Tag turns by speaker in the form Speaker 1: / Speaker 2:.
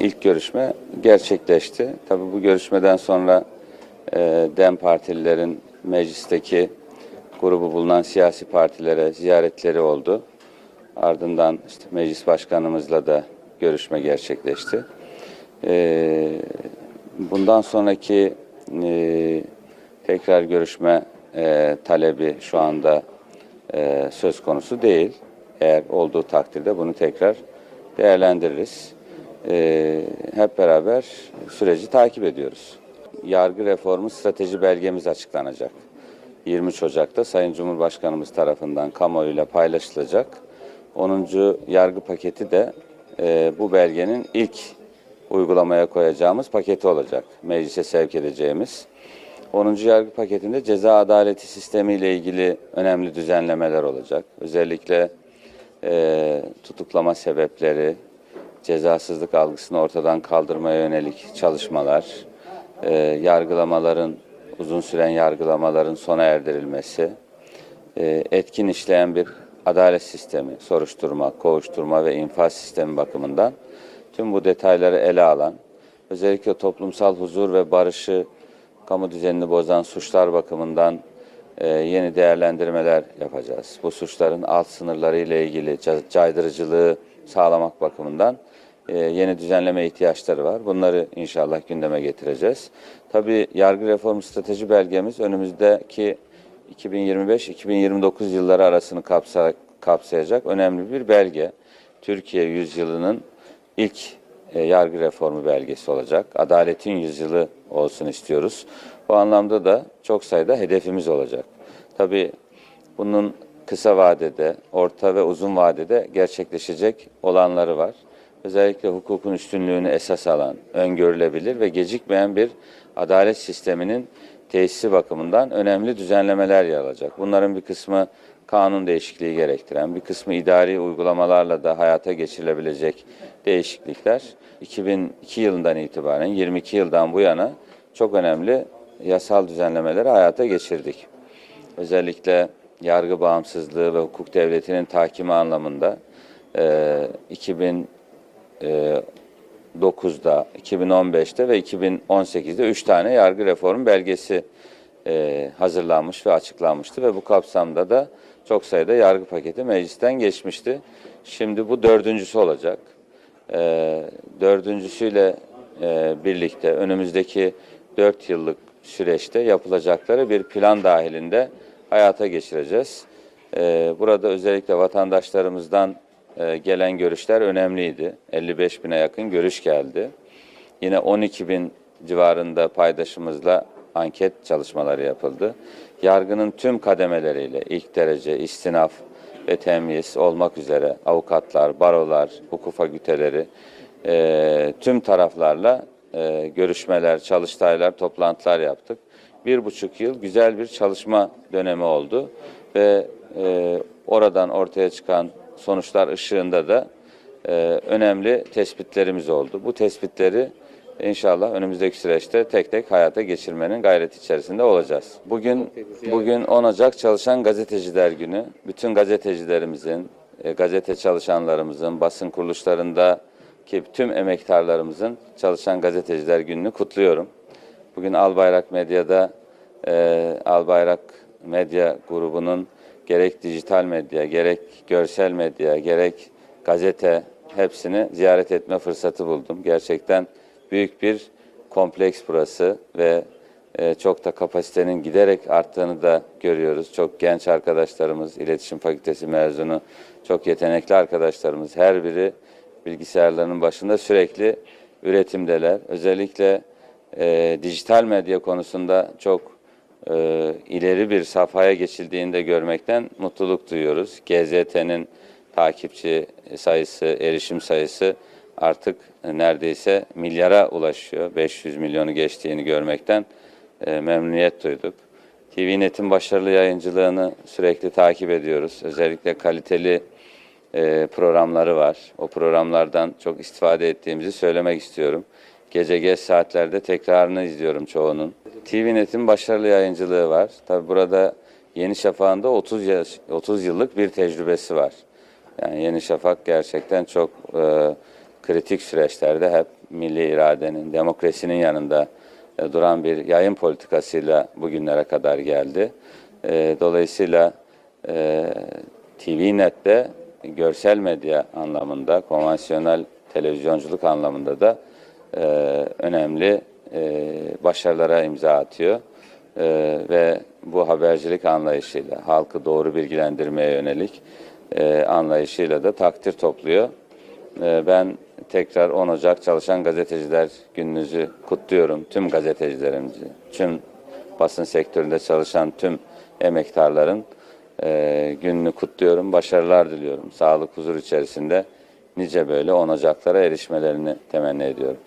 Speaker 1: ilk görüşme gerçekleşti. Tabii bu görüşmeden sonra e, DEM partililerin meclisteki grubu bulunan siyasi partilere ziyaretleri oldu. Ardından işte meclis başkanımızla da görüşme gerçekleşti. E, bundan sonraki e, tekrar görüşme e, talebi şu anda e, söz konusu değil. Eğer olduğu takdirde bunu tekrar değerlendiririz. E, hep beraber süreci takip ediyoruz. Yargı reformu strateji belgemiz açıklanacak. 23 Ocak'ta Sayın Cumhurbaşkanımız tarafından kamuoyuyla paylaşılacak. 10. yargı paketi de e, bu belgenin ilk uygulamaya koyacağımız paketi olacak. Meclise sevk edeceğimiz. 10. yargı paketinde ceza adaleti sistemi ile ilgili önemli düzenlemeler olacak. Özellikle e, tutuklama sebepleri, cezasızlık algısını ortadan kaldırmaya yönelik çalışmalar, e, yargılamaların, uzun süren yargılamaların sona erdirilmesi, e, etkin işleyen bir adalet sistemi, soruşturma, kovuşturma ve infaz sistemi bakımından tüm bu detayları ele alan, özellikle toplumsal huzur ve barışı, kamu düzenini bozan suçlar bakımından e, yeni değerlendirmeler yapacağız. Bu suçların alt sınırları ile ilgili ca- caydırıcılığı sağlamak bakımından e, yeni düzenleme ihtiyaçları var. Bunları inşallah gündeme getireceğiz. Tabii yargı reformu strateji belgemiz önümüzdeki 2025-2029 yılları arasını kapsa, kapsayacak önemli bir belge. Türkiye yüzyılının ilk e, yargı reformu belgesi olacak. Adaletin yüzyılı olsun istiyoruz. Bu anlamda da çok sayıda hedefimiz olacak. Tabii bunun kısa vadede, orta ve uzun vadede gerçekleşecek olanları var. Özellikle hukukun üstünlüğünü esas alan, öngörülebilir ve gecikmeyen bir adalet sisteminin tesisi bakımından önemli düzenlemeler yer alacak. Bunların bir kısmı kanun değişikliği gerektiren, bir kısmı idari uygulamalarla da hayata geçirilebilecek değişiklikler. 2002 yılından itibaren 22 yıldan bu yana çok önemli yasal düzenlemeleri hayata geçirdik. Özellikle yargı bağımsızlığı ve hukuk devletinin takimi anlamında e, 2009'da, 2015'te ve 2018'de 3 tane yargı reform belgesi e, hazırlanmış ve açıklanmıştı ve bu kapsamda da çok sayıda yargı paketi meclisten geçmişti. Şimdi bu dördüncüsü olacak. E, dördüncüsüyle e, birlikte önümüzdeki dört yıllık süreçte yapılacakları bir plan dahilinde hayata geçireceğiz. E, burada özellikle vatandaşlarımızdan e, gelen görüşler önemliydi. 55 bine yakın görüş geldi. Yine 12 bin civarında paydaşımızla anket çalışmaları yapıldı. Yargının tüm kademeleriyle ilk derece, istinaf ve temyiz olmak üzere avukatlar, barolar, hukuk fakülteleri e, tüm taraflarla e, görüşmeler, çalıştaylar, toplantılar yaptık. Bir buçuk yıl güzel bir çalışma dönemi oldu ve e, oradan ortaya çıkan sonuçlar ışığında da e, önemli tespitlerimiz oldu. Bu tespitleri inşallah önümüzdeki süreçte tek tek hayata geçirmenin gayreti içerisinde olacağız. Bugün bugün 10 Ocak Çalışan Gazeteciler Günü. Bütün gazetecilerimizin, e, gazete çalışanlarımızın, basın kuruluşlarında ki tüm emektarlarımızın Çalışan Gazeteciler Günü'nü kutluyorum. Bugün Albayrak Medya'da e, Albayrak Medya grubunun gerek dijital medya, gerek görsel medya, gerek gazete hepsini ziyaret etme fırsatı buldum. Gerçekten büyük bir kompleks burası ve e, çok da kapasitenin giderek arttığını da görüyoruz. Çok genç arkadaşlarımız, iletişim fakültesi mezunu, çok yetenekli arkadaşlarımız her biri bilgisayarlarının başında sürekli üretimdeler. Özellikle e, dijital medya konusunda çok e, ileri bir safhaya geçildiğini de görmekten mutluluk duyuyoruz. GZT'nin takipçi sayısı, erişim sayısı artık neredeyse milyara ulaşıyor. 500 milyonu geçtiğini görmekten e, memnuniyet duyduk. TVNet'in başarılı yayıncılığını sürekli takip ediyoruz. Özellikle kaliteli e, programları var. O programlardan çok istifade ettiğimizi söylemek istiyorum. Gece geç saatlerde tekrarını izliyorum çoğunun. TVNet'in başarılı yayıncılığı var. Tabi burada Yeni Şafak'ın da 30, yaş, 30 yıllık bir tecrübesi var. Yani Yeni Şafak gerçekten çok e, kritik süreçlerde hep milli iradenin, demokrasinin yanında e, duran bir yayın politikasıyla bugünlere kadar geldi. E, dolayısıyla e, TVNet'te görsel medya anlamında, konvansiyonel televizyonculuk anlamında da e, önemli e, başarılara imza atıyor. E, ve bu habercilik anlayışıyla, halkı doğru bilgilendirmeye yönelik e, anlayışıyla da takdir topluyor. E, ben tekrar 10 Ocak Çalışan Gazeteciler Gününüzü kutluyorum. Tüm gazetecilerimizi, tüm basın sektöründe çalışan tüm emektarların e, gününü kutluyorum. Başarılar diliyorum. Sağlık, huzur içerisinde nice böyle 10 Ocaklara erişmelerini temenni ediyorum.